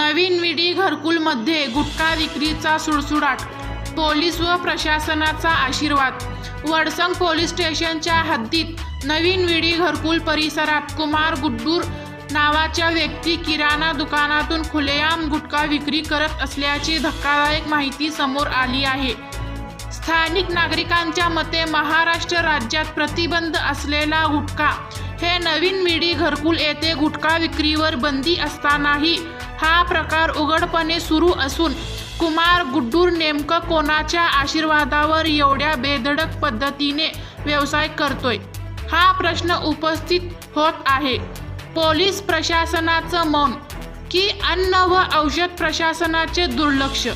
नवीन विडी घरकुलमध्ये गुटखा विक्रीचा सुळसुडाट पोलीस व प्रशासनाचा आशीर्वाद. वडसंग पोलीस स्टेशनच्या हद्दीत नवीन विडी घरकुल परिसरात कुमार गुड्डूर नावाच्या व्यक्ती किराणा दुकानातून खुलेआम गुटखा विक्री करत असल्याची धक्कादायक माहिती समोर आली आहे. स्थानिक नागरिकांच्या मते महाराष्ट्र राज्यात प्रतिबंध असलेला गुटखा हे नवीन मिडी घरकुल येथे गुटखा विक्रीवर बंदी असतानाही हा प्रकार उघडपणे सुरू असून कुमार गुड्डूर नेमकं कोणाच्या आशीर्वादावर एवढ्या बेधडक पद्धतीने व्यवसाय करतोय? हा प्रश्न उपस्थित होत आहे. पोलीस प्रशासनाचं मौन की अन्न व औषध प्रशासनाचे दुर्लक्ष?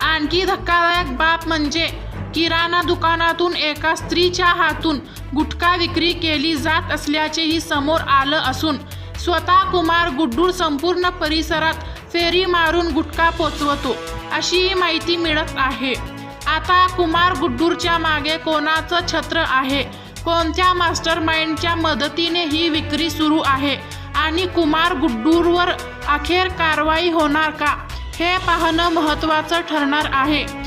आणखी धक्कादायक बाब म्हणजे किराणा दुकानातून एका स्त्रीच्या हातून गुटखा विक्री केली जात असल्याचेही समोर आलं असून स्वतः कुमार गुड्डूर संपूर्ण परिसरात फेरी मारून गुटखा पोचवतो अशी माहिती मिळत आहे. आता कुमार गुड्डूरच्या मागे कोणाचं छत्र आहे? कोणत्या मास्टर माइंडच्या मदतीने ही विक्री सुरू आहे? आणि कुमार गुड्डूरवर अखेर कारवाई होणार का? हे पाहणं महत्त्वाचं ठरणार आहे.